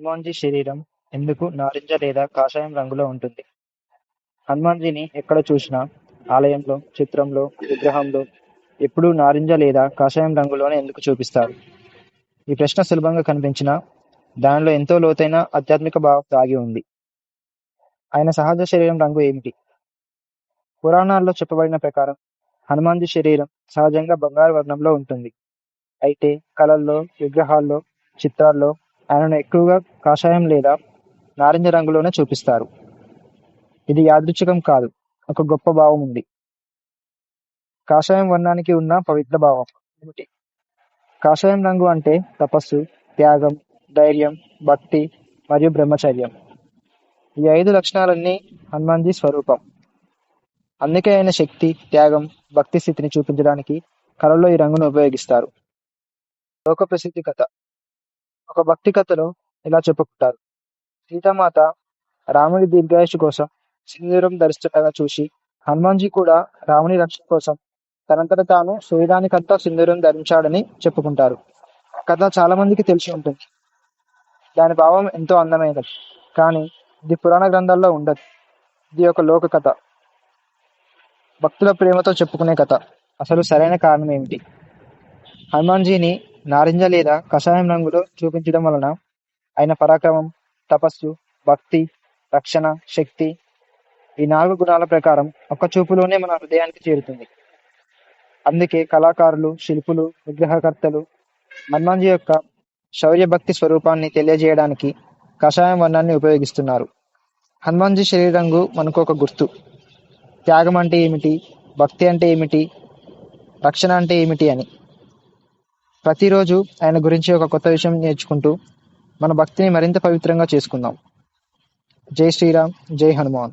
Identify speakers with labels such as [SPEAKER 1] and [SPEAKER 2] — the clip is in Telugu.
[SPEAKER 1] హనుమాన్జీ శరీరం ఎందుకు నారింజ లేదా కాషాయం రంగులో ఉంటుంది? హనుమాన్జీని ఎక్కడ చూసినా? ఆలయంలో చిత్రంలో విగ్రహంలో ఎప్పుడూ నారింజ లేదా కాషాయం రంగులోనే ఎందుకు చూపిస్తారు? ఈ ప్రశ్న సులభంగా కనిపించినా దానిలో ఎంతో లోతైన ఆధ్యాత్మిక భావం దాగి ఉంది. ఆయన సహజ శరీరం రంగు ఏమిటి? పురాణాల్లో చెప్పబడిన ప్రకారం హనుమాన్జీ శరీరం సహజంగా బంగారు వర్ణంలో ఉంటుంది. అయితే కళల్లో విగ్రహాల్లో చిత్రాల్లో ఆయనను ఎక్కువగా కాషాయం లేదా నారింజ రంగులోనే చూపిస్తారు. ఇది యాదృచ్ఛికం కాదు ఒక గొప్ప భావం ఉంది. కాషాయం వర్ణానికి ఉన్న పవిత్ర భావం ఏమిటి? కాషాయం రంగు అంటే తపస్సు త్యాగం ధైర్యం భక్తి మరియు బ్రహ్మచర్యం. ఈ ఐదు లక్షణాలన్నీ హనుమాన్జీ స్వరూపం. అందుకే ఆయన శక్తి త్యాగం భక్తి స్థితిని చూపించడానికి కళల్లో ఈ రంగును ఉపయోగిస్తారు. లోక ప్రసిద్ధి కథ. ఒక భక్తి కథలో ఇలా చెప్పుకుంటారు. సీతామాత రాముడి దీర్ఘాయుషు కోసం సింధూరం ధరిస్తుండగా చూసి హనుమాన్జీ కూడా రాముని రక్షణ కోసం తనంతట తాను శరీరానికంతా సింధూరం ధరించాడని చెప్పుకుంటారు. కథ చాలా మందికి తెలిసి ఉంటుంది. దాని భావం ఎంతో అందమైనది. కానీ ఇది పురాణ గ్రంథాల్లో ఉండదు. ఇది ఒక లోక కథ. భక్తుల ప్రేమతో చెప్పుకునే కథ. అసలు సరైన కారణం ఏమిటి? హనుమాన్జీని నారింజ లేదా కషాయం రంగులో చూపించడం వలన ఆయన పరాక్రమం తపస్సు భక్తి రక్షణ శక్తి ఈ నాలుగు గుణాల ప్రకారం ఒక్క చూపులోనే మన హృదయానికి చేరుతుంది. అందుకే కళాకారులు శిల్పులు విగ్రహకర్తలు హనుమాన్జీ యొక్క శౌర్య భక్తి స్వరూపాన్ని తెలియజేయడానికి కషాయం వర్ణాన్ని ఉపయోగిస్తున్నారు. హనుమాన్జీ శరీర రంగు మనకు ఒక గుర్తు. త్యాగం అంటే ఏమిటి? భక్తి అంటే ఏమిటి? రక్షణ అంటే ఏమిటి అని. ప్రతిరోజు ఆయన గురించి ఒక కొత్త విషయం నేర్చుకుంటూ మన భక్తిని మరింత పవిత్రంగా చేసుకుందాం. జై శ్రీరామ్ జై హనుమాన్.